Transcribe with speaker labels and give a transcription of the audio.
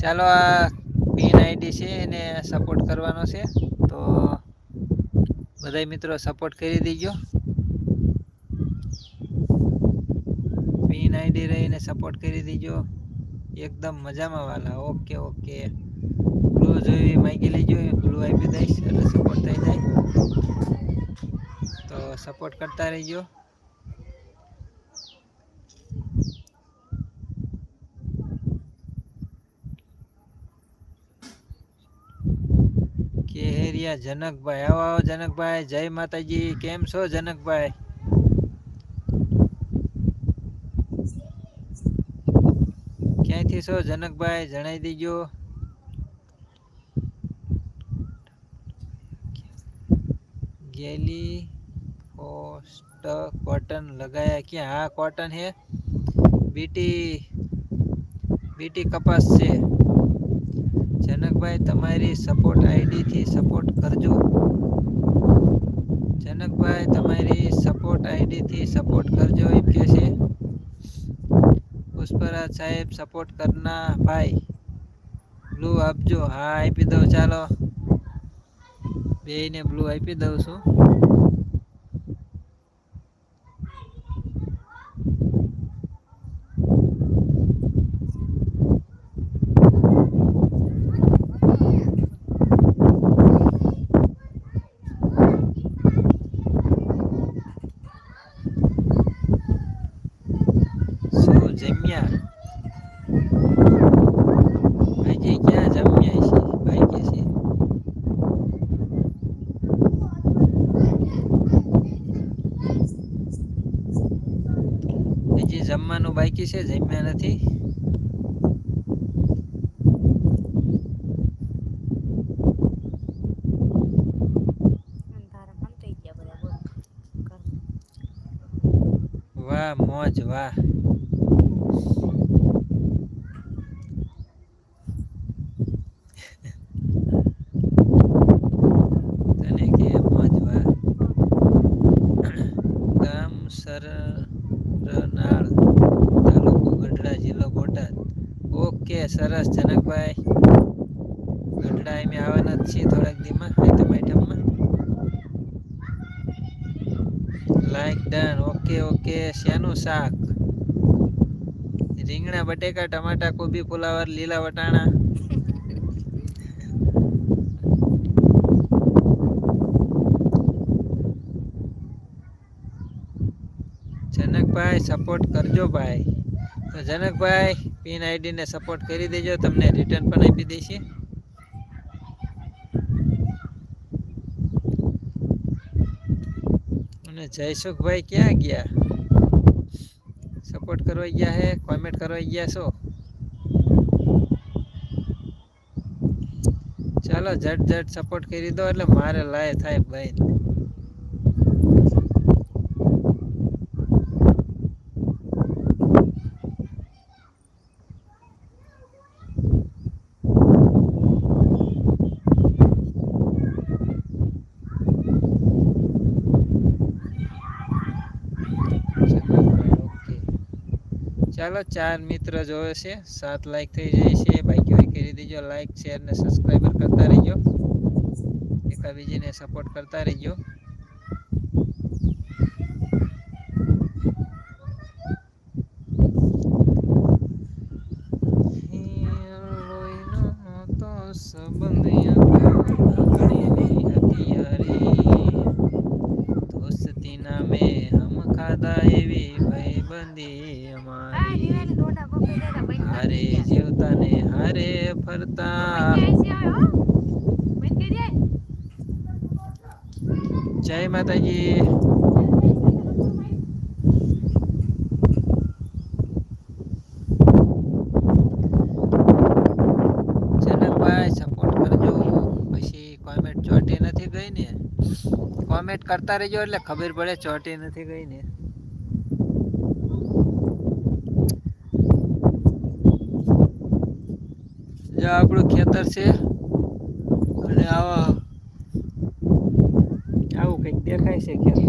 Speaker 1: ચાલો, આ pin ID છે, એને સપોર્ટ કરવાનો છે. તો બધા મિત્રો સપોર્ટ કરી દેજો. પિન આઈડી રહીને સપોર્ટ કરી દેજો. એકદમ મજામાં વાલા. ઓકે ઓકે બ્લુ જોઈ માગી લેજો. બ્લુ આપી દઈશ એટલે સપોર્ટ થઈ જાય. તો સપોર્ટ કરતા રહીજો. કેહરિયા જનકભાઈ. આવો આવો જનકભાઈ. જય માતાજી. કેમ છો જનકભાઈ? ક્યાંથી છો જનકભાઈ? જણાવી દીજો. ગેલી પોસ્ટ કોટન લગાયા ક્યાં? હા કોટન હે? બીટી બીટી કપાસ છે. જનકભાઈ, તમારી સપોર્ટ આઈડીથી સપોર્ટ કરજો. જનકભાઈ, તમારી સપોર્ટ આઈડીથી સપોર્ટ કરજો એમ કે છે. પુષ્પરાજ સાહેબ સપોર્ટ કરના ભાઈ બ્લુ આપજો. હા, આપી દઉં. ચાલો. બેને બ્લુ આપી દઉં છું. જમ્યા. આજે ક્યાં જમ્યા છે? ભાઈ કે છે? હજી જમવાનું બાકી છે? જમ્યા નથી? વાહ મોજ વાહ તને કે મોજ વાહ ગામ બોટાદ. ઓકે, સરસ, જનકભાઈ. ગઢડા એમ આવવાના જ છીએ થોડાક દીમાં આઈટમ આઈટમમાં લાઈક ડન ઓકે ઓકે. શેનું શાક? રીંગણા, બટેકા, ટમાટા, કોબી, ફુલાવર, લીલા વટાણા. જનકભાઈ સપોર્ટ કરજો ભાઈ. તો જનકભાઈ, પિન આઈડીને સપોર્ટ કરી દેજો, તમને રિટર્ન પણ આપી દઈશે. અને જયસુખભાઈ ક્યાં ગયા? સપોર્ટ કરવા ગયા હે કોમેન્ટ કરવા ગયા છો? ચાલો, ઝટ ઝટ સપોર્ટ કરી દો, એટલે મારે લાય થાય ભાઈ ઓકે ચાલો ચાર મિત્ર જોવે છે. સાત લાઈક થઈ જાય છે. બાકી હોય કરી દેજો લાઈક શેર ને સબસ્ક્રાઈબર કરતા રહીજો. એકાબીજીને સપોર્ટ કરતા રહીજો. હારે જીવતા ને હારે ફરતા. જય? માતાજી. સપોર્ટ કરજો. પછી કોમેન્ટ ચોટી નથી ગઈ ને કોમેન્ટ કરતા રહેજો એટલે ખબર પડે ચોટી નથી ગઈ ને જો આપણું ખેતર છે. અને આવા આવું કંઈક દેખાય છે ખેતર.